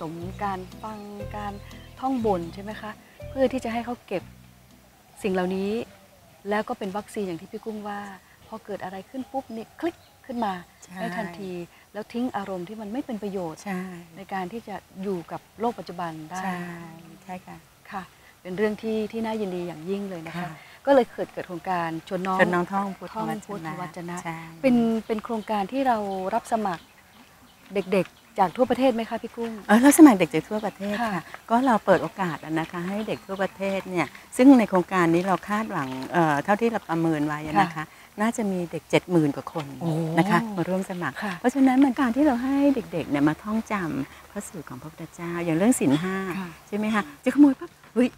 สมการฟังการท่องบนใช่ไหมคะ เพื่อที่จะให้เขาเก็บสิ่งเหล่านี้ แล้วก็เป็นวัคซีนอย่างที่พี่กุ้งว่า พอเกิดอะไรขึ้นปุ๊บนี่คลิกขึ้นมาใช่ได้ทันที แล้วทิ้งอารมณ์ที่มันไม่เป็นประโยชน์ใช่ในการที่จะอยู่กับโลกปัจจุบันได้ ใช่ใช่ค่ะค่ะ เป็นเรื่องที่ที่น่ายินดีอย่างยิ่งเลยนะคะค่ะก็เลยเกิดเกิดโครงการชวนน้องจนน้องท่องพุทธท่องวจพุทธนะวจนะใช่เป็นเป็นโครงการที่เรารับสมัครเด็กๆ จากทั่วประเทศไหมคะพี่กุ้งเออเราสมัครเด็กจากทั่วประเทศค่ะค่ะก็เราเปิดโอกาสอะนะคะ ให้เด็กทั่วประเทศเนี่ย ซึ่งในโครงการนี้เราคาดหวังเอ่อเท่าที่เราประเมินไว้อะนะคะ น่าจะมีเด็ก 70,000 กว่าคนโอ้นะคะมาร่วมสมัครค่ะเพราะฉะนั้นมันการที่เราให้เด็กๆเนี่ยมาท่องจำพระสูตรของพระพุทธเจ้า อย่างเรื่องศีลห้าค่ะใช่ไหมคะจะขโมยปั๊บเฮ้ย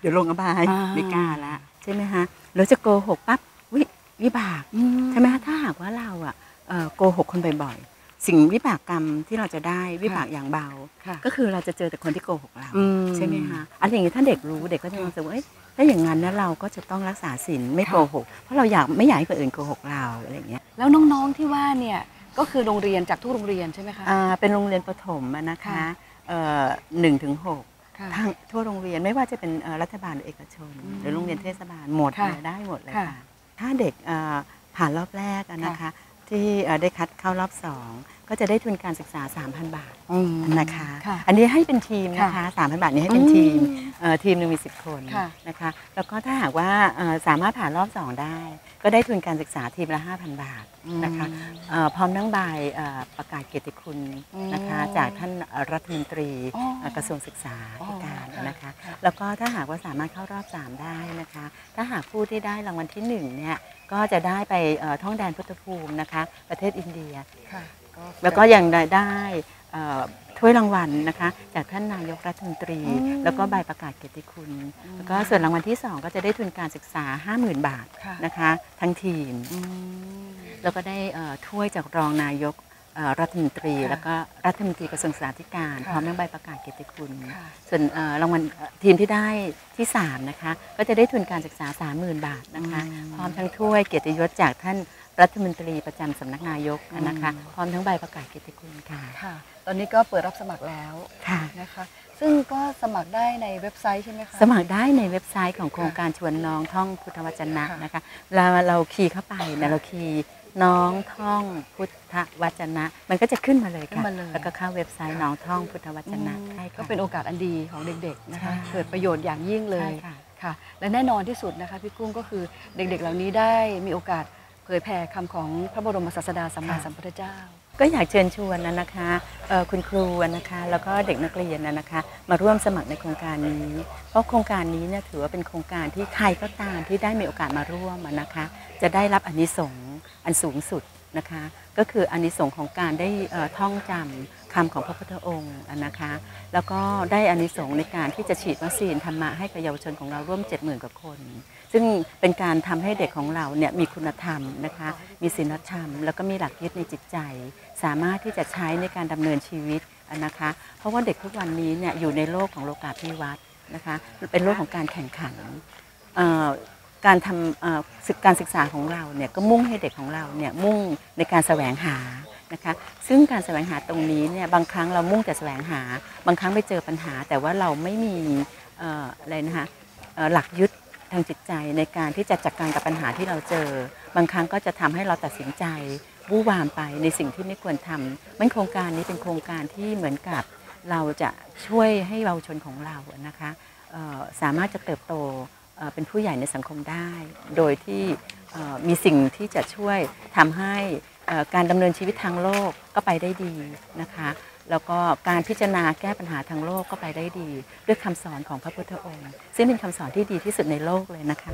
เดี๋ยวลงอบายอ่าไม่กล้าละใช่ไหมคะเราจะโกหกปั๊บวิวิบากใช่ไหมคะถ้าหากว่าเราอะเอ่อโกหกคนบ่อยๆ สิ่งวิบากกรรมที่เราจะได้วิบากอย่างเบาค่ะก็คือเราจะเจอแต่คนที่โกหกเราอืมใช่ไหมคะอะไรอย่างนี้ถ้าเด็กรู้เด็กก็จะรู้สึกว่าเอ้ยถ้าอย่างนั้นนะเราก็จะต้องรักษาศีลไม่ค่ะโกหกเพราะเราอยากไม่อยากให้คนอื่นโกหกเราอะไรอย่างเงี้ยแล้วน้องๆที่ว่าเนี่ยก็คือโรงเรียนจากทุกโรงเรียนใช่ไหมคะอ่าเป็นโรงเรียนประถมอะนะคะค่ะเอ่อหนึ่งถึงหกค่ะทั้งทั่วโรงเรียนไม่ว่าจะเป็นเอ่อรัฐบาลหรือเอกชนอืมหรือโรงเรียนเทศบาลหมดค่ะเลยได้หมดเลยค่ะค่ะถ้าเด็กเอ่อผ่านรอบแรกอะนะคะค่ะ ที่เอ่อได้คัดเข้ารอบสองก็จะได้ทุนการศึกษา 3,000 บาทอืมนะคะค่ะอันนี้ให้เป็นทีมนะคะค่ะ3,000 บาทนี้ให้เป็นทีมอืมเอ่อ ทีมหนึงมี 10 คนค่ะนะคะแล้วก็ถ้าหากว่าเอ่อสามารถผ่านรอบ 2 ได้ ก็ได้ทุนการศึกษาทีมละ 5,000 บาทนะคะเอ่อพร้อมทั้งใบเอ่อประกาศเกียรติคุณนะคะอืมจากท่านรัฐมนตรีอ๋อเอ่อกระทรวงศึกษาอ๋อธิการค่ะนะคะค่ะแล้วก็ถ้าหากว่าสามารถเข้ารอบ 3 ได้นะคะถ้าหากผู้ที่ได้รางวัลที่1เนี่ยก็จะได้ไปเอ่อท่องแดนพุทธภูมินะคะ ประเทศอินเดียค่ะ แล้วก็ยังได้ได้เอ่อถ้วยรางวัลนะคะ จากท่านนายกรัฐมนตรีอืมแล้วก็ใบประกาศเกียรติคุณอืมแล้วก็ส่วนรางวัลที่ 2 ก็จะได้ทุนการศึกษา 50,000 บาทค่ะนะคะ ทั้งทีมอืมแล้วก็ได้เอ่อถ้วยจากรองนายกเอ่อรัฐมนตรีค่ะแล้วก็รัฐมนตรีกระทรวงศึกษาธิการค่ะพร้อมทั้งใบประกาศเกียรติคุณค่ะส่วนเอ่อรางวัลเอ่อทีมที่ได้ที่ 3 นะคะ ก็จะได้ทุนการศึกษา 30,000 บาทนะคะอืมพร้อมทั้งถ้วยเกียรติยศจากท่าน รัฐมนตรีประจำสำนักนายกนะคะอืมพร้อมทั้งใบประกาศเกียรติคุณค่ะค่ะ ตอนนี้ก็เปิดรับสมัครแล้วค่ะนะคะซึ่งก็สมัครได้ในเว็บไซต์ใช่ไหมคะ สมัครได้ในเว็บไซต์ของโครงการชวนน้องท่องพุทธวจนะค่ะนะคะเราเราคีย์เข้าไปนะเราคีย์น้องท่องพุทธวจนะ มันก็จะขึ้นมาเลยขึ้นค่ะมาเลยแล้วก็เข้าเว็บไซต์น้องท่องพุทธวจนะอืมใช่ค่ะก็เป็นโอกาสอันดีของเด็กๆนะคะใช่เกิดประโยชน์อย่างยิ่งเลใช่ยค่ะค่ะ และแน่นอนที่สุดนะคะพี่กุ้งก็คือเด็กๆเหล่านี้ได้มีโอกาสเผยแผ่คำของพระบรมศาสดาสัมมาค่ะสัมพุทธเจ้า ก็อยากเชิญชวนนะนะคะเอ่อคุณครูนะคะ แล้วก็เด็กนักเรียนนะนะคะ มาร่วมสมัครในโครงการนี้ เพราะโครงการนี้เนี่ยถือว่าเป็นโครงการที่ใครก็ตามที่ได้มีโอกาสมาร่วมอะนะคะ จะได้รับอานิสงส์อันสูงสุด นะคะ ก็คืออานิสงส์ของการได้ท่องจำคำของพระพุทธองค์นะคะ แล้วก็ได้อานิสงส์ในการที่จะฉีดวัคซีนธรรมะให้กับเยาวชนของเราร่วม 70,000 กว่าคน ซึ่งเป็นการทำให้เด็กของเราเนี่ยมีคุณธรรมนะคะ มีศีลธรรม แล้วก็มีหลักยึดในจิตใจ สามารถที่จะใช้ในการดำเนินชีวิตนะคะ เพราะว่าเด็กทุกวันนี้เนี่ยอยู่ในโลกของโลกาภิวัตน์นะคะ เป็นโลกของการแข่งขันเการทำศึกการศึกษาของเราเนี่ยก็มุ่งให้เด็กของเราเนี่ยมุ่งในการแสวงหานะคะซึ่งการแสวงหาตรงนี้เนี่ยบางครั้งเรามุ่งแต่แสวงหา บางครั้งไปเจอปัญหา แต่ว่าเราไม่มีอะไรนะคะหลักยึดทางจิตใจในการที่จะจัดการกับปัญหาที่เราเจอ บางครั้งก็จะทำให้เราตัดสินใจวู่วามไปในสิ่งที่ไม่ควรทำมันโครงการนี้เป็นโครงการที่เหมือนกับเราจะช่วยให้เยาวชนของเรานะคะสามารถจะเติบโต เป็นผู้ใหญ่ในสังคมได้ โดยที่มีสิ่งที่จะช่วยทำให้การดำเนินชีวิตทางโลกก็ไปได้ดีนะคะ แล้วก็การพิจารณาแก้ปัญหาทางโลกก็ไปได้ดี ด้วยคำสอนของพระพุทธองค์ ซึ่งเป็นคำสอนที่ดีที่สุดในโลกเลยนะคะ